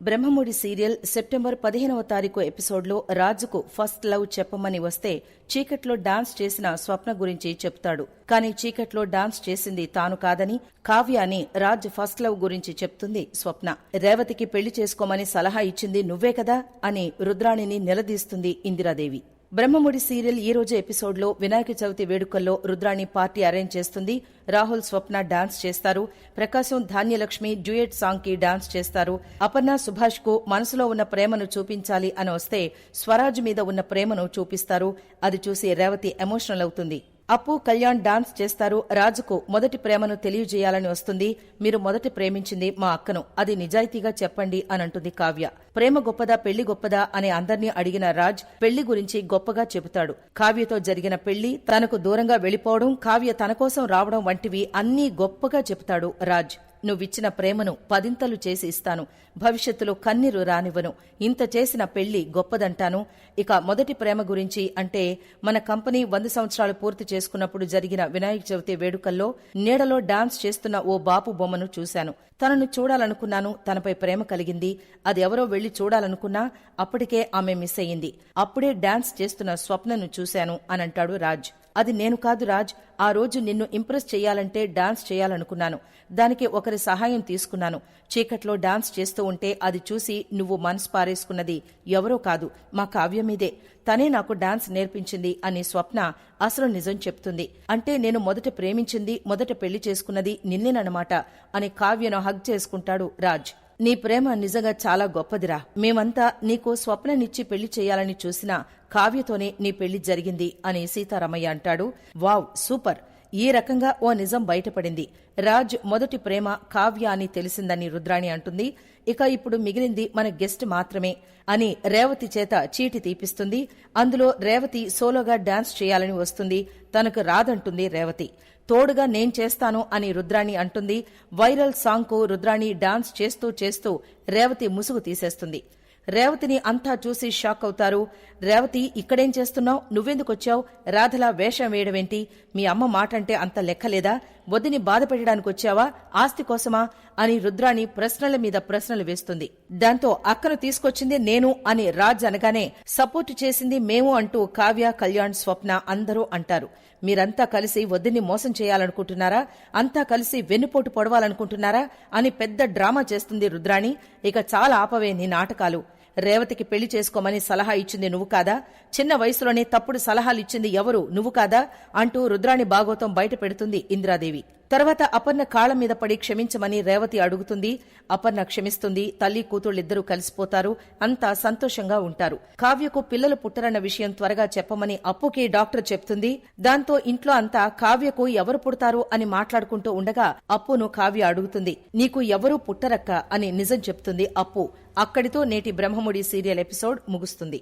Brahmamudi serial September పదిహేనవ తారీఖు ఎపిసోడ్లో రాజుకు ఫస్ట్ లవ్ చెప్పమని వస్తే చీకట్లో డాన్స్ చేసిన స్వప్న గురించి చెప్తాడు. కానీ చీకట్లో డాన్స్ చేసింది తాను కాదని కావ్య అని రాజ్ ఫస్ట్ లవ్ గురించి చెప్తుంది స్వప్న. రేవతికి పెళ్ళి చేసుకోమని సలహా ఇచ్చింది నువ్వే కదా అని రుద్రాణిని నిలదీస్తుంది ఇందిరాదేవి. బ్రహ్మముడి సీరియల్ ఈ రోజు ఎపిసోడ్లో వినాయక చవితి వేడుకల్లో రుద్రాణి పార్టీ అరేంజ్ చేస్తుంది. రాహుల్ స్వప్న డాన్స్ చేస్తారు. ప్రకాశం ధాన్యలక్ష్మి డ్యూయట్ సాంగ్కి డాన్స్ చేస్తారు. అపర్ణ సుభాష్కు మనసులో ఉన్న ప్రేమను చూపించాలి అని వస్తే స్వరాజ్ మీద ఉన్న ప్రేమను చూపిస్తారు. అది చూసి రేవతి ఎమోషనల్ అవుతుంది. అప్పు కళ్యాణ్ డాన్స్ చేస్తారు. రాజుకు మొదటి ప్రేమను తెలియజేయాలని వస్తుంది. మీరు మొదటి ప్రేమించింది మా అక్కను. అది నిజాయితీగా చెప్పండి అని అంటుంది కావ్య. ప్రేమ గొప్పదా పెళ్ళి గొప్పదా అని అందర్నీ అడిగిన రాజ్ పెళ్ళి గురించి గొప్పగా చెబుతాడు. కావ్యతో జరిగిన పెళ్ళి తనకు దూరంగా వెళ్ళిపోవడం కావ్య తన కోసం రావడం వంటివి అన్నీ గొప్పగా చెబుతాడు రాజ్. నువ్విచ్చిన ప్రేమను పదింతలు చేసి ఇస్తాను. భవిష్యత్తులో కన్నీరు రానివ్వను. ఇంత చేసిన పెళ్ళి గొప్పదంటాను. ఇక మొదటి ప్రేమ గురించి అంటే మన కంపెనీ వంద సంవత్సరాలు పూర్తి చేసుకున్నప్పుడు జరిగిన వినాయక చవితి వేడుకల్లో నీడలో డాన్స్ చేస్తున్న ఓ బాపు బొమ్మను చూశాను. తనను చూడాలనుకున్నాను. తనపై ప్రేమ కలిగింది. అది ఎవరో వెళ్ళి చూడాలనుకున్నా అప్పటికే ఆమె మిస్ అయ్యింది. అప్పుడే డాన్స్ చేస్తున్న స్వప్నను చూశాను అనంటాడు రాజ్. అది నేను కాదు రాజ్. ఆ రోజు నిన్ను ఇంప్రెస్ చేయాలంటే డాన్స్ చేయాలనుకున్నాను. దానికి ఒకరి సహాయం తీసుకున్నాను. చీకట్లో డాన్స్ చేస్తూ ఉంటే అది చూసి నువ్వు మనసు పారేసుకున్నది ఎవరో కాదు మా కావ్య మీదే. తనే నాకు డాన్స్ నేర్పించింది అని స్వప్న అసలు నిజం చెప్తుంది. అంటే నేను మొదట ప్రేమించింది మొదట పెళ్ళి చేసుకున్నది నిన్నేనమాట అని కావ్యను హగ్ చేసుకుంటాడు రాజ్. నీ ప్రేమ నిజంగా చాలా గొప్పదిరా. మేమంతా నీకు స్వప్ననిచ్చి పెళ్ళి చేయాలని చూసినా కావ్యతోనే నీ పెళ్ళి జరిగింది అని సీతారామయ్య అంటాడు. Wow super. ఈ రకంగా ఓ నిజం బయటపడింది? రాజ్ మొదటి ప్రేమ కావ్య అని తెలిసిందని రుద్రాణి అంటుంది. ఇక ఇప్పుడు మిగిలింది మన గెస్ట్ మాత్రమే అని రేవతి చేత చీటి తీపిస్తుంది. అందులో రేవతి సోలోగా డాన్స్ చేయాలని వస్తుంది. తనకు రాదంటుంది రేవతి. తోడుగా నేను చేస్తాను అని రుద్రాణి అంటుంది. వైరల్ సాంగ్కు రుద్రాణి డాన్స్ చేస్తూ చేస్తూ రేవతి ముసుగు తీసేస్తుంది. రేవతిని అంతా చూసి షాక్ అవుతారు. రేవతి ఇక్కడేం చేస్తున్నావు? నువ్వెందుకొచ్చావు? రాధలా వేషం వేయడమేంటి? మీ అమ్మ మాట అంటే అంత లెక్కలేదా? వదిని బాధపెట్టడానికొచ్చావా? వచ్చావా ఆస్తి కోసమా? అని రుద్రాణి ప్రశ్నల మీద ప్రశ్నలు వేస్తుంది. దాంతో అక్కను తీసుకొచ్చింది నేను అని రాజ్ అనగానే సపోర్ట్ చేసింది మేము అంటూ కావ్య కళ్యాణ్ స్వప్న అందరూ అంటారు. మీరంతా కలిసి వద్దని మోసం చేయాలనుకుంటున్నారా? అంతా కలిసి వెన్నుపోటు పొడవాలనుకుంటున్నారా? అని పెద్ద డ్రామా చేస్తుంది రుద్రాణి. ఇక చాలా ఆపవే నీ నాటకాలు. రేవతికి పెళ్ళి చేసుకోమని సలహా ఇచ్చింది నువ్వు కాదా? చిన్న వయసులోనే తప్పుడు సలహాలు ఇచ్చింది ఎవరు? నువ్వు కాదా? అంటూ రుద్రాణి భాగవతం బయట పెడుతుంది ఇందిరాదేవి. తర్వాత అపర్ణ కాళ్ళ మీద పడి క్షమించమని రేవతి అడుగుతుంది. అపర్ణ క్షమిస్తుంది. తల్లి కూతుళ్ళిద్దరూ కలిసిపోతారు. అంతా సంతోషంగా ఉంటారు. కావ్యకు పిల్లలు పుట్టరన్న విషయం త్వరగా చెప్పమని అప్పుకి డాక్టర్ చెప్తుంది. దాంతో ఇంట్లో అంతా కావ్యకు ఎవరు పుడతారు అని మాట్లాడుకుంటూ ఉండగా అప్పును కావ్య అడుగుతుంది. నీకు ఎవరూ పుట్టరక్క అని నిజం చెప్తుంది అప్పు. అక్కడితో నేటి బ్రహ్మముడి సీరియల్ ఎపిసోడ్ ముగుస్తుంది.